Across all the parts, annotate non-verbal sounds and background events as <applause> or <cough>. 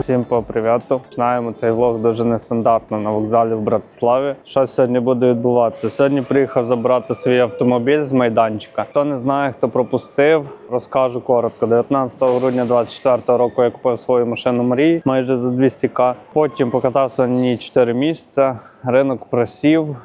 Всім по привіту. Починаємо цей влог дуже нестандартно на вокзалі в Братиславі. Що сьогодні буде відбуватися? Сьогодні приїхав забрати свій автомобіль з майданчика. Хто не знає, хто пропустив, розкажу коротко. 19 грудня 24 року я купив свою машину Мрії майже за 200к. Потім покатався на ній 4 місяці. Ринок просів,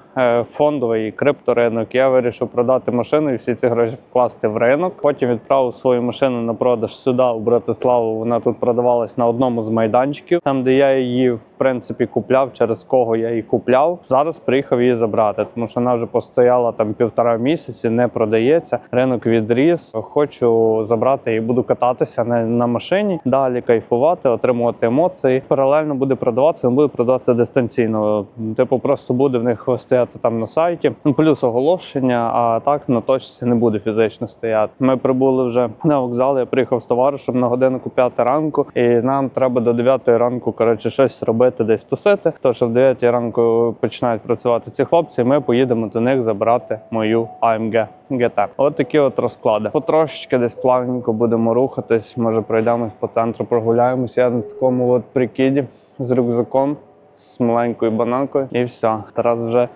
фондовий крипторинок. Я вирішив продати машину і всі ці гроші вкласти в ринок. Потім відправив свою машину на продаж сюди, у Братиславу. Вона тут продавалась на одному з майданчиків, там де я її в принципі купляв, через кого я її купляв. Зараз приїхав її забрати, тому що вона вже постояла там півтора місяці, не продається. Ринок відріс. Хочу забрати і буду кататися на, на машині, далі кайфувати, отримувати емоції. Паралельно буде продаватися, але буде продаватися дистанційно. Типу, просто буде в них стояти там на сайті. Ну, плюс оголошення, а так на точці не буде фізично стояти. Ми прибули вже на вокзал. Я приїхав з товаришем на годинку 5 ранку, і нам треба до 9 ранку коротше щось робити, десь тусити. Тож в 9 ранку починають працювати ці хлопці. і Ми поїдемо до них забрати мою AMG GT. От такі от розклади. Потрошечки десь плавненько будемо рухатись. Може пройдемось по центру, прогуляємось. Я на такому от прикиді з рюкзаком, з маленькою бананкою, і все. Тарас вже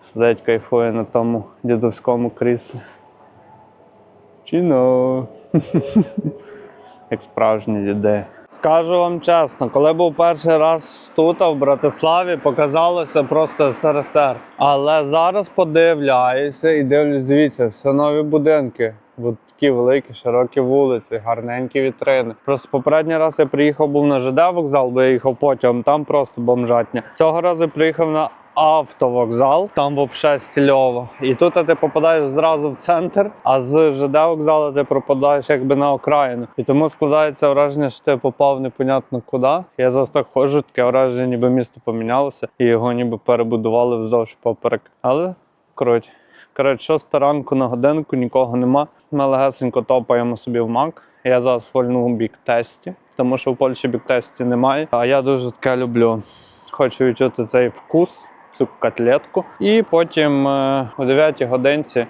сидить, кайфує на тому дідовському кріслі. Чіно. <laughs> Як справжні діди. Скажу вам чесно, коли був перший раз тут, в Братиславі, показалося просто СРСР. Але зараз подивляюся і дивлюсь, дивіться, все нові будинки. От такі великі, широкі вулиці, гарненькі вітрини. Просто попередній раз я приїхав був на ЖД вокзал, бо я їхав потягом, там просто бомжатня. Цього разу приїхав на автовокзал, там взагалі стільово. І тут ти попадаєш зразу в центр, а з ЖД вокзалу ти пропадаєш якби на окраїну. І тому складається враження, що ти попав непонятно куди. Я зараз так ходжу, таке враження, ніби місто помінялося, і його ніби перебудували вздовж поперек. Але коротше. Коротше, шоста ранку на годинку, нікого нема. Ми легесенько топаємо собі в мак. Я зараз вольну бік-тесті, тому що в Польщі бік-тесті немає. А я дуже таке люблю. Хочу відчути цей вкус, цю котлетку. І потім е, о 9 годинці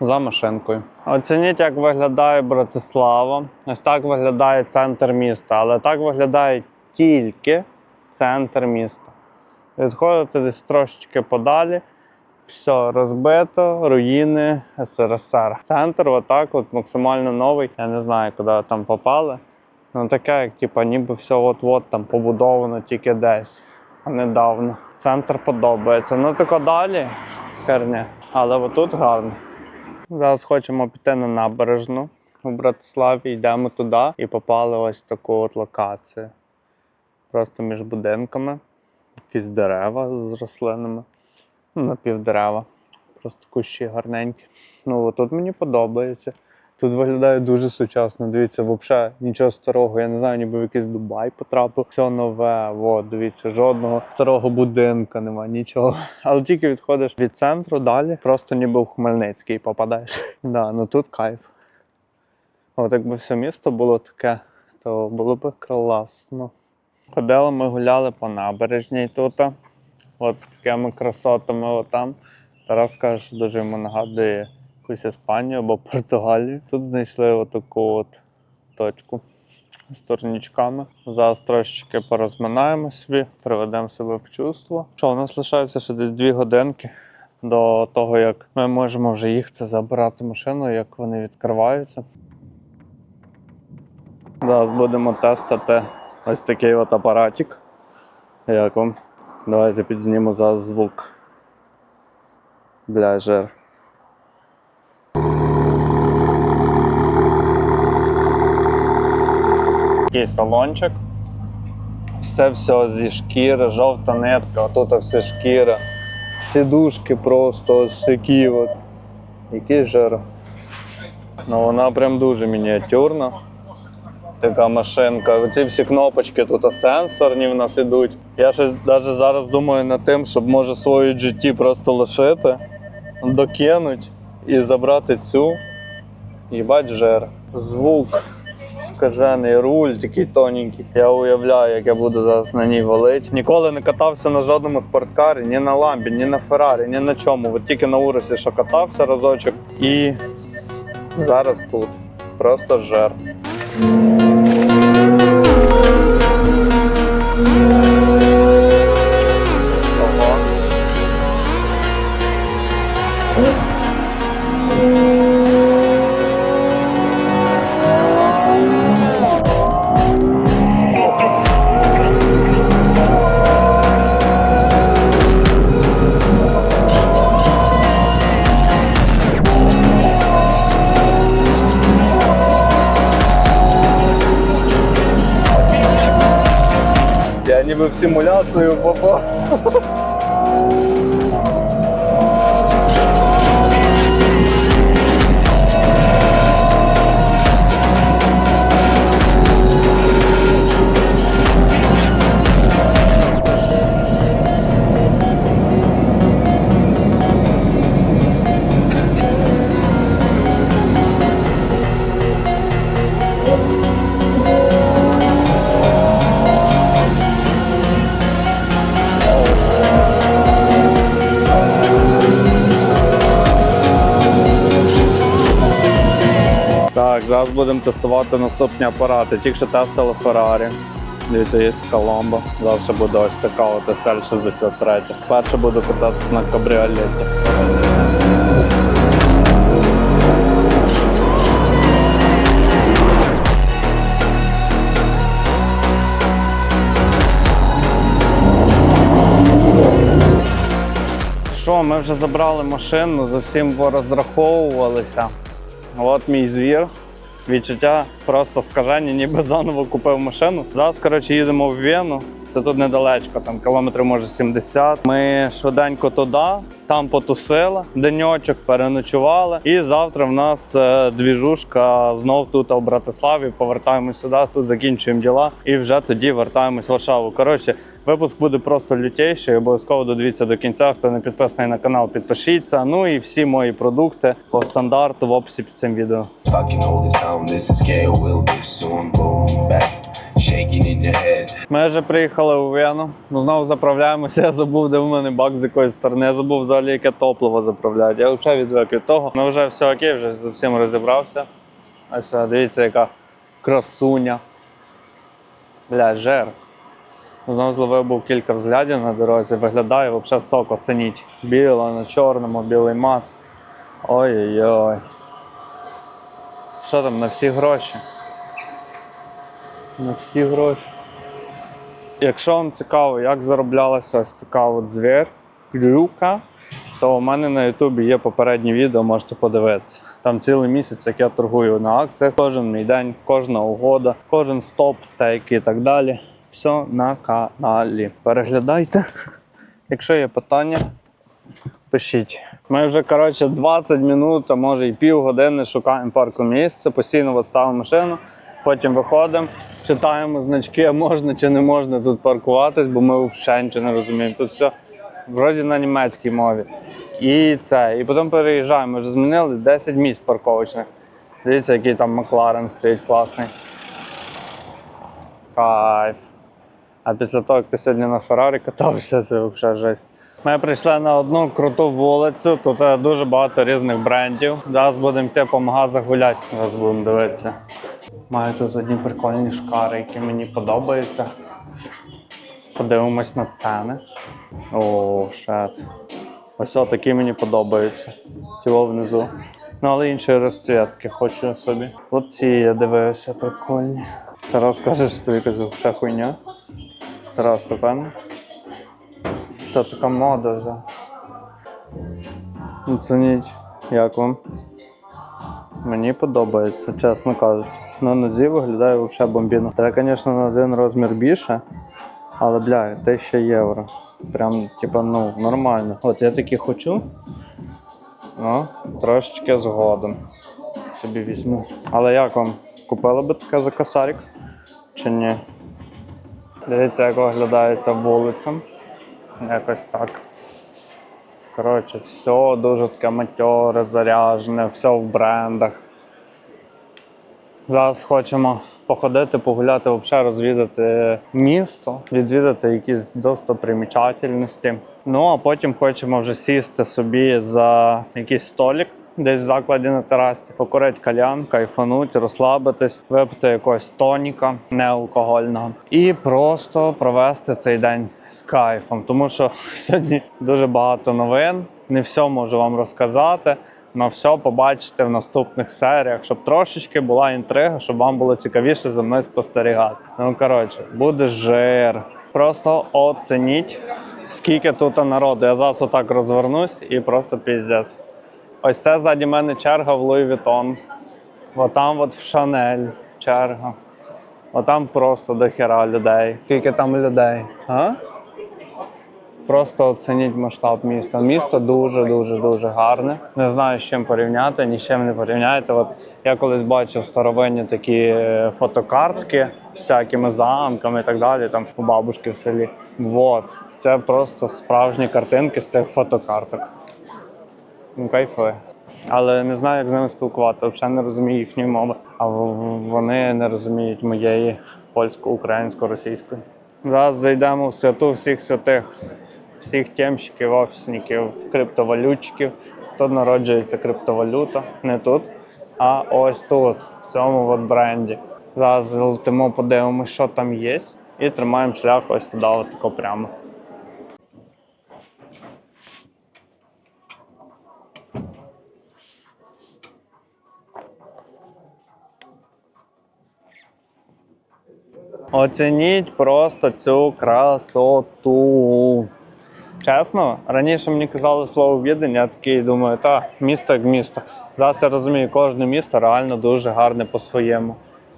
за машинкою. Оцініть, як виглядає Братислава. Ось так виглядає центр міста, але так виглядає тільки центр міста. Відходите десь трошечки подалі. Все розбито, руїни СРСР. Центр, отак, от максимально новий. Я не знаю, куди там попали. Ну таке, як типа, ніби все от-от там побудовано тільки десь, а недавно. Центр подобається. Ну тако далі херня. Але отут гарно. Зараз хочемо піти на набережну у Братиславі. Йдемо туди і попали ось в таку от локацію. Просто між будинками. Якісь дерева з рослинами ну, напівдерева. Просто кущі гарненькі. Ну, тут мені подобається. Тут виглядає дуже сучасно. Дивіться, взагалі нічого старого. Я не знаю, ніби в якийсь Дубай потрапив. Все нове. От, дивіться, жодного старого будинка нема, нічого. Але тільки відходиш від центру далі, просто ніби в Хмельницький попадаєш. <laughs> Да, ну тут кайф. От якби все місто було таке, то було б класно. Ходили, ми гуляли по набережній тут. От з такими красотами отам. Тарас каже, що дуже йому нагадує якусь Іспанію або Португалію. Тут знайшли отаку от точку з турнічками. Зараз трошечки порозминаємо собі, приведемо себе в чувство. Що, у нас лишається ще десь дві годинки до того, як ми можемо вже їхати забирати машину, як вони відкриваються. Зараз будемо тестити ось такий от апаратик. Як вам? Давайте підзніму зараз звук. Бля, жир. Такий салончик. Все все зі шкіри, жовта нитка, тут все шкіра. Сідушки просто такі от. Який жир. Ну вона прям дуже мініатюрна. Така машинка. Оці всі кнопочки тут сенсорні в нас ідуть. Я щось навіть зараз думаю над тим, щоб може свою GT просто лишити, докинуть і забрати цю. Їбать жир. Звук скажений, руль такий тоненький. Я уявляю, як я буду зараз на ній валити. Ніколи не катався на жодному спорткарі, ні на ламбі, ні на Феррарі, ні на чому. От тільки на Урусі, що катався разочок. І зараз тут. Просто жер. Thank you. Ніби в симуляцію попав. <laughs> зараз будемо тестувати наступні апарати. Тільки що тестили Ferrari. Дивіться, є ламба. Зараз ще буде ось така от SL63. Перше буду кататися на кабріолеті. Що, ми вже забрали машину, за всім розраховувалися. От мій звір. Відчуття просто скажені, ніби заново купив машину. Зараз, коротше, їдемо в Вену. Це тут недалечко, там кілометрів може 70. Ми швиденько туди, там потусили, деньочок переночували. І завтра в нас е, двіжушка знов тут в Братиславі. Повертаємось сюди, тут закінчуємо діла і вже тоді вертаємось в Варшаву. Коротше, випуск буде просто лютейший. Обов'язково додивіться до кінця. Хто не підписаний на канал, підпишіться. Ну і всі мої продукти по стандарту в описі під цим відео. Ми вже приїхали у Вену. Ну, знову заправляємося. Я забув, де в мене бак з якої сторони. Я забув взагалі, яке топливо заправляти. Я взагалі відвик від того. Ну вже все окей, вже з всім розібрався. Ось дивіться, яка красуня. Бля, жер. Знову зловив був кілька взглядів на дорозі. Виглядає взагалі сок, оцініть. Біла на чорному, білий мат. Ой-ой-ой. Що там, на всі гроші? На всі гроші. Якщо вам цікаво, як зароблялася ось така от звір, крюка, то у мене на Ютубі є попереднє відео, можете подивитися. Там цілий місяць, як я торгую на акціях, кожен мій день, кожна угода, кожен стоп, тейк і так далі. Все на каналі. Переглядайте. Якщо є питання, пишіть. Ми вже коротше 20 минут, а може і півгодини шукаємо парку місце, постійно от ставимо машину, потім виходимо, читаємо значки, а можна чи не можна тут паркуватись, бо ми взагалі нічого не розуміємо. Тут все вроді на німецькій мові. І це. І потім переїжджаємо. Ми вже змінили 10 місць парковочних. Дивіться, який там Макларен стоїть класний. Кайф. А після того, як ти сьогодні на Феррарі катався, це взагалі жесть. Ми прийшли на одну круту вулицю, тут е, дуже багато різних брендів. Зараз будемо йти по магазах гуляти. Зараз будемо дивитися. Маю тут одні прикольні шкари, які мені подобаються. Подивимось на ціни. О, шет. Ось такі мені подобаються. Тіло внизу. Ну, але іншої розцвітки хочу собі. Оці я дивився, прикольні. Тарас кажеш, що це якась ще хуйня. Тарас, ти певний? Та така мода вже. Оцініть, як вам? Мені подобається, чесно кажучи. На нозі виглядає взагалі бомбіно. Треба, звісно, на один розмір більше, але бля, 1000 євро. Прям, типа, ну, нормально. От я такі хочу. Ну, трошечки згодом. Собі візьму. Але як вам? Купили би таке за косарик? Чи ні? Дивіться, як виглядає ця вулиця. Якось так. Коротше, все дуже таке матьоре, заряжене, все в брендах. Зараз хочемо походити, погуляти, взагалі розвідати місто, відвідати якісь достопримічательності. Ну а потім хочемо вже сісти собі за якийсь столик. Десь в закладі на терасі, покурити кальян, кайфануть, розслабитись, випити якогось тоніка неалкогольного і просто провести цей день з кайфом. Тому що <laughs> сьогодні дуже багато новин. Не все можу вам розказати. На все побачите в наступних серіях, щоб трошечки була інтрига, щоб вам було цікавіше за мною спостерігати. Ну коротше, буде жир. Просто оцініть, скільки тут народу. Я зараз отак розвернусь і просто піздець. Ось це ззаді мене черга в Луї Вітон. Отам от в Шанель черга. Отам просто до хера людей. Скільки там людей? А? Просто оцініть масштаб міста. Місто дуже, дуже, гарне. Не знаю, з чим порівняти, ні з чим не порівняєте. От я колись бачив старовинні такі е, фотокартки з всякими замками і так далі, там у бабушки в селі. Вот. Це просто справжні картинки з цих фотокарток. Ну, кайфує. Але не знаю, як з ними спілкуватися. Взагалі не розумію їхньої мови. А вони не розуміють моєї польсько-українсько-російської. Зараз зайдемо в святу всіх святих, всіх темщиків, офісників, криптовалютчиків. Тут народжується криптовалюта, не тут, а ось тут, в цьому от бренді. Зараз летимо, подивимося, що там є, і тримаємо шлях ось туди, от прямо. Оцініть просто цю красоту. Чесно, раніше мені казали слово відень, я такий думаю, та місто як місто. Зараз я розумію, кожне місто реально дуже гарне по-своєму.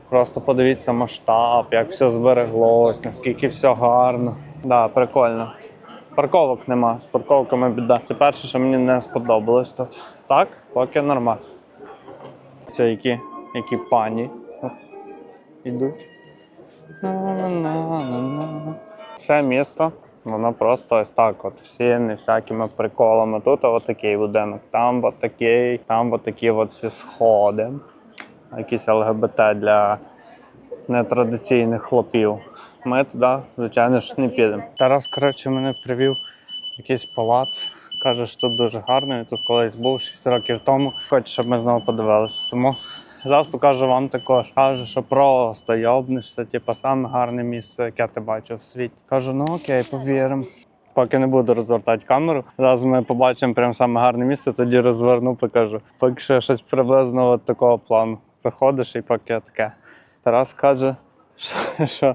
Просто подивіться масштаб, як все збереглось, наскільки все гарно. Да, прикольно. Парковок нема, з парковками біда. Це перше, що мені не сподобалось тут. Так, поки нормально. Це які, які пані О, ідуть. На-на-на-на-на. Місто, воно просто ось так, от всіяне всякими приколами. Тут от такий будинок, там от такий, там от такі от всі сходи. Якісь ЛГБТ для нетрадиційних хлопів. Ми туди, звичайно ж, не підемо. Тарас, коротше, мене привів якийсь палац. Каже, що тут дуже гарно. Я тут колись був 6 років тому. Хоче, щоб ми знову подивилися. Тому зараз покажу вам також. Каже, що просто йобнешся, типу, саме гарне місце, яке ти бачив в світі. Кажу, ну окей, повіримо. Поки не буду розвертати камеру. Зараз ми побачимо прям саме гарне місце, тоді розверну, покажу. Поки що щось приблизно от такого плану. Заходиш і поки таке. Тарас каже, що, що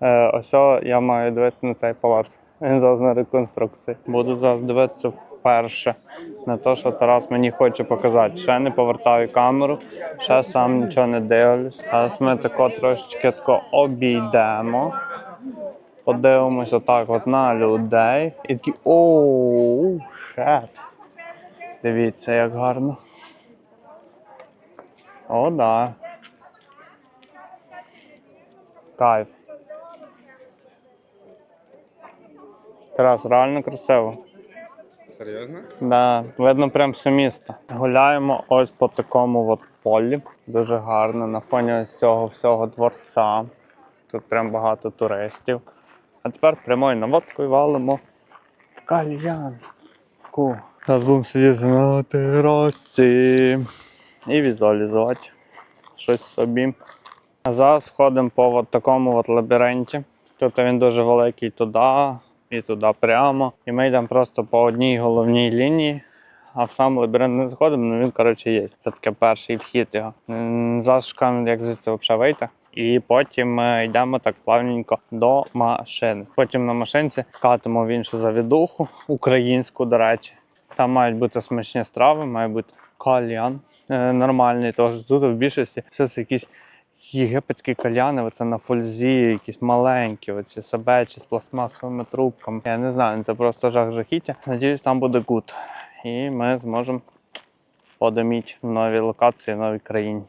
е, ось я маю дивитися на цей палац. Він зараз на реконструкції. Буду зараз дивитися вперше на те, що Тарас мені хоче показати. Ще не повертаю камеру, ще сам нічого не дивлюсь. Зараз ми тако трошечки тако обійдемо. Подивимось отак от на людей. І такі оу, шет. Дивіться, як гарно. О, да. Кайф. Тарас, реально красиво. Серйозно? Да, видно прям все місто. Гуляємо ось по такому от полі. Дуже гарно. На фоні ось цього всього дворця. Тут прям багато туристів. А тепер прямою наводкою валимо в кальянку. Зараз будемо сидіти на терасці і візуалізувати щось собі. А зараз ходимо по от такому от лабіринті. Тут він дуже великий туди і туди прямо. І ми йдемо просто по одній головній лінії. А в сам лабіринт не заходимо, ну він, коротше, є. Це таке перший вхід його. Зараз як звідси взагалі вийти. І потім ми йдемо так плавненько до машини. Потім на машинці катимо в іншу завідуху, українську, до речі. Там мають бути смачні страви, має бути кальян е, нормальний. Тож тут в більшості все це якісь єгипетські кальяни, оце на фользі, якісь маленькі, оці собечі з пластмасовими трубками. Я не знаю, це просто жах жахіття. Надіюсь, там буде гуд. І ми зможемо подиміти в новій локації, в новій країні.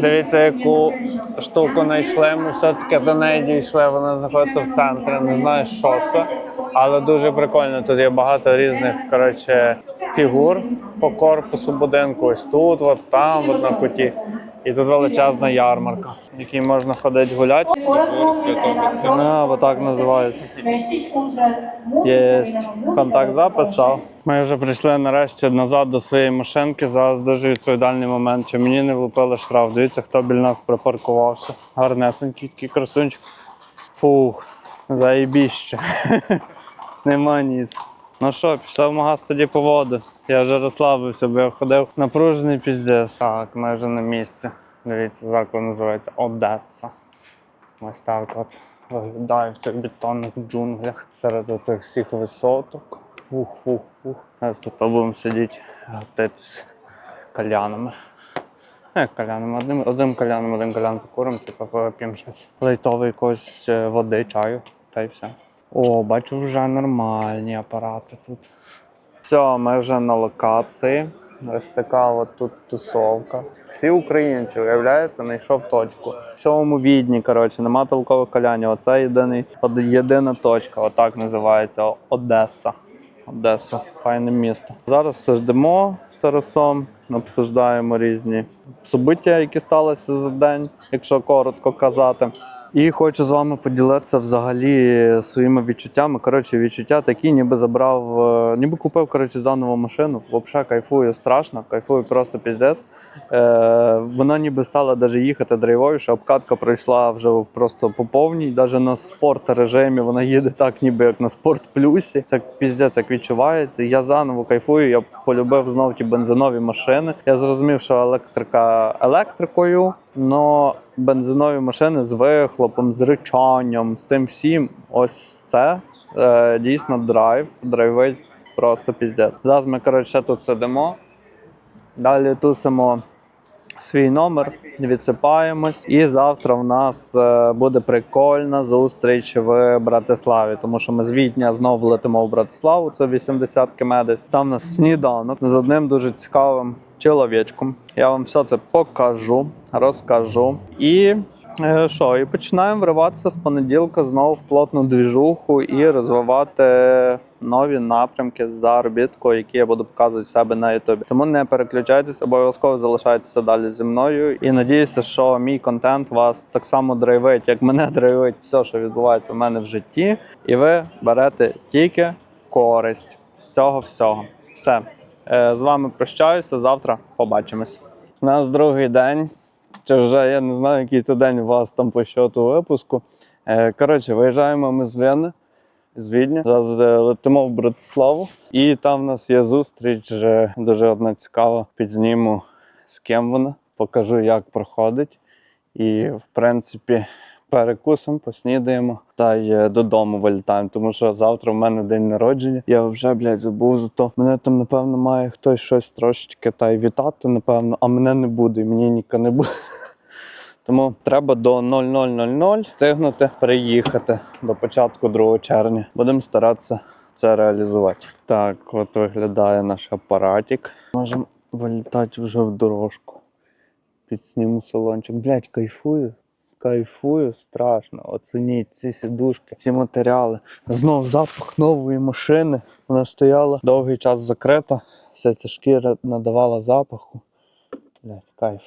Дивіться, яку штуку знайшли. Ми все-таки до неї дійшли. Вона знаходиться в центрі. Не знаю, що це, але дуже прикольно. Тут є багато різних коротше, фігур по корпусу будинку. Ось тут, от там, от на куті. І тут величезна ярмарка, в якій можна ходити гуляти. А, отак називається. Є контакт записав. Ми вже прийшли нарешті назад до своєї машинки. Зараз дуже відповідальний момент. Чи мені не влупили штраф? Дивіться, хто біля нас припаркувався. Гарнесенький такий красунчик. Фух, заєбіще. <laughs> Нема ніц. Ну що, пішов в магаз тоді по воду. Я вже розслабився, бо я ходив напружений піздець. Так, ми вже на місці. Дивіться, заклад називається Одеса. Ось так от виглядає в цих бетонних джунглях серед оцих всіх висоток. Ух, ух, ух. Тут будемо сидіти, гатитись кальянами. Ну, як кальянами, одним, одним кальяном, один кальян покурим, типу поп'ємо щось лайтове якоїсь е, води, чаю, та й все. О, бачу, вже нормальні апарати тут. Все, ми вже на локації. Ось така от тут тусовка. Всі українці, уявляєте, знайшов точку. В цьому відні, коротше, нема толкових калянів. Оце єдиний, єдина точка, отак називається Одеса. Одеса, файне місто. Зараз сидимо з Тарасом, обсуждаємо різні собиття, які сталися за день, якщо коротко казати. І хочу з вами поділитися взагалі своїми відчуттями. Коротше, відчуття такі, ніби забрав, е, ніби купив коротше, заново машину. Взагалі кайфую страшно, кайфую просто піздець. Е, вона ніби стала навіть їхати драйвовіше, обкатка пройшла вже просто по повній. Навіть на спорт режимі вона їде так, ніби як на спорт плюсі. Це піздець як відчувається. Я заново кайфую. Я полюбив знов ті бензинові машини. Я зрозумів, що електрика електрикою, але бензинові машини з вихлопом, з ричанням, з цим всім. Ось це е, дійсно драйв. Драйвить просто піздець. Зараз ми коротше тут сидимо. Далі тусимо свій номер, відсипаємось. І завтра в нас е, буде прикольна зустріч в Братиславі, тому що ми з Відня знову летимо в Братиславу, це 80 км десь. Там у нас сніданок з одним дуже цікавим чоловічком. Я вам все це покажу, розкажу. І е, що, і починаємо вриватися з понеділка знову в плотну двіжуху і розвивати нові напрямки заробітку, які я буду показувати себе на Ютубі. Тому не переключайтесь, обов'язково залишайтеся далі зі мною. І надіюся, що мій контент вас так само драйвить, як мене драйвить все, що відбувається в мене в житті. І ви берете тільки користь з цього всього. Все. Е, З вами прощаюся. Завтра побачимось. У нас другий день. Чи вже я не знаю, який то день у вас там по щоту випуску. Е, Коротше, виїжджаємо ми з Вени, з Відня. Зараз летимо в Братиславу. І там в нас є зустріч, дуже одна цікава. Підзніму з ким вона, покажу, як проходить. І, в принципі, перекусимо, поснідаємо та й е, додому вилітаємо, тому що завтра в мене день народження. Я вже, блядь, забув за то. Мене там, напевно, має хтось щось трошечки та й вітати, напевно, а мене не буде, і мені ніка не буде. Тому треба до 0000 встигнути приїхати до початку 2 червня. Будемо старатися це реалізувати. Так, от виглядає наш апаратик. Можемо вилітати вже в дорожку. Підсніму салончик. Блять, кайфую. Кайфую страшно. Оцініть ці сідушки, ці матеріали. Знов запах нової машини. Вона стояла довгий час закрита. Вся ця шкіра надавала запаху. Блять, кайф.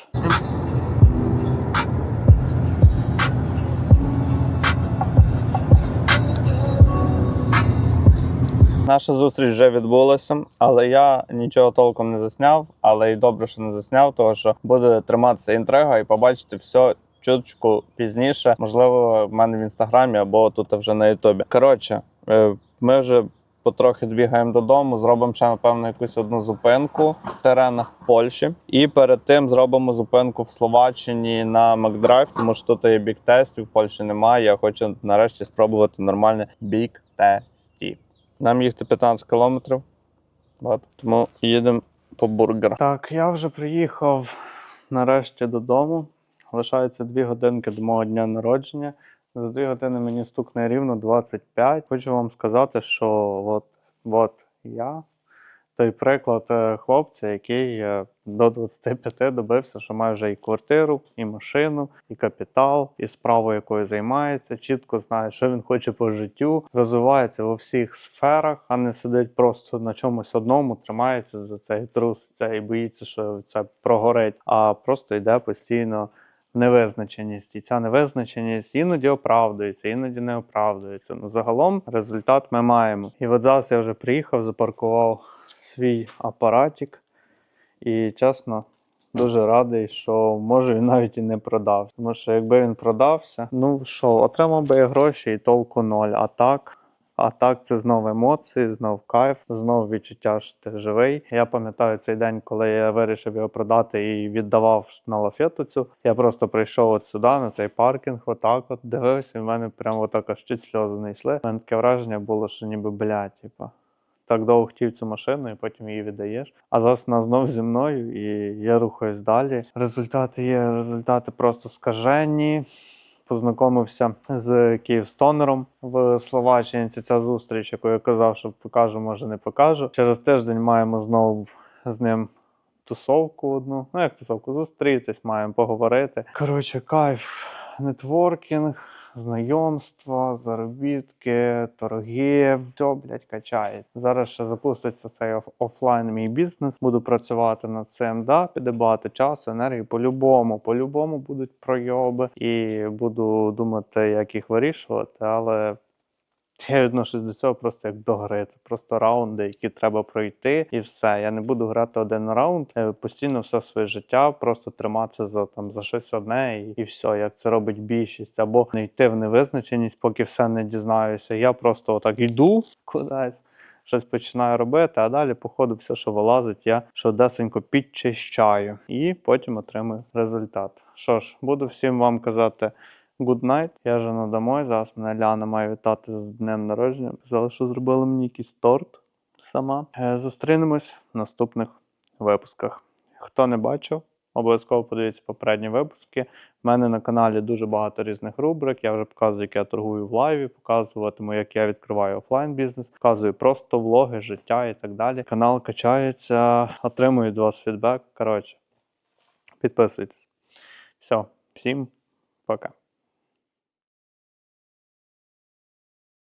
Наша зустріч вже відбулася, але я нічого толком не засняв. Але й добре, що не засняв, тому що буде триматися інтрига і побачити все чуточку пізніше. Можливо, в мене в інстаграмі або тут вже на Ютубі. Коротше, е, ми вже потрохи бігаємо додому. Зробимо ще напевно якусь одну зупинку в теренах Польщі. І перед тим зробимо зупинку в Словаччині на Макдрайв, тому що тут є бік тестів, в Польщі немає. Я хочу нарешті спробувати нормальне бік тесті. Нам їхати 15 кілометрів. Тому їдемо по бургер. Так, я вже приїхав нарешті додому. Лишається 2 годинки до мого дня народження. За 2 години мені стукне рівно 25. Хочу вам сказати, що от, от я той приклад е, хлопця, який е, до 25 добився, що має вже і квартиру, і машину, і капітал, і справу, якою займається, чітко знає, що він хоче по життю, розвивається у всіх сферах, а не сидить просто на чомусь одному, тримається за цей труситься і боїться, що це прогорить, а просто йде постійно. Невизначеність, і ця невизначеність іноді оправдується, іноді не оправдується. Ну загалом результат ми маємо. І от зараз я вже приїхав, запаркував свій апаратик, і чесно, дуже радий, що може він навіть і не продався. Тому що якби він продався, ну що, отримав би гроші і толку ноль. А так. А так це знов емоції, знов кайф, знов відчуття, що ти живий. Я пам'ятаю цей день, коли я вирішив його продати і віддавав на лафету цю. Я просто прийшов от сюди, на цей паркінг, отак от дивився, і в мене прямо отак аж чуть сльози не йшли. У мене таке враження було, що ніби бля, типа. Так довго хотів цю машину, і потім її віддаєш. А зараз вона знов зі мною, і я рухаюсь далі. Результати є, результати просто скажені познайомився з Київстонером в Словаччині. Ця зустріч, яку я казав, що покажу, може не покажу. Через тиждень маємо знову з ним. Тусовку одну, ну як тусовку, зустрітись, маємо поговорити. Коротше, кайф, нетворкінг, знайомства, заробітки, торги, все, блядь, качається. Зараз ще запуститься цей оф- офлайн мій бізнес. Буду працювати над цим. Да, піде багато часу, енергії. По-любому, по-любому будуть пройоби, і буду думати, як їх вирішувати, але. Я відношусь до цього просто як до гри. Це просто раунди, які треба пройти, і все. Я не буду грати один раунд е, постійно все своє життя, просто триматися за там за щось одне, і, і все, як це робить більшість, або не йти в невизначеність, поки все не дізнаюся. Я просто отак йду кудись. Щось починаю робити, а далі, по ходу, все, що вилазить, я швидесенько підчищаю і потім отримую результат. Що ж, буду всім вам казати good night. Я вже на домой. Зараз мене Ляна має вітати з днем народження. Казала, що зробила мені якийсь торт сама. Е, Зустрінемось в наступних випусках. Хто не бачив, обов'язково подивіться попередні випуски. У мене на каналі дуже багато різних рубрик. Я вже показую, як я торгую в лайві, показуватиму, як я відкриваю офлайн бізнес, показую просто влоги, життя і так далі. Канал качається, отримую від вас фідбек. Коротше, підписуйтесь. Все, всім пока.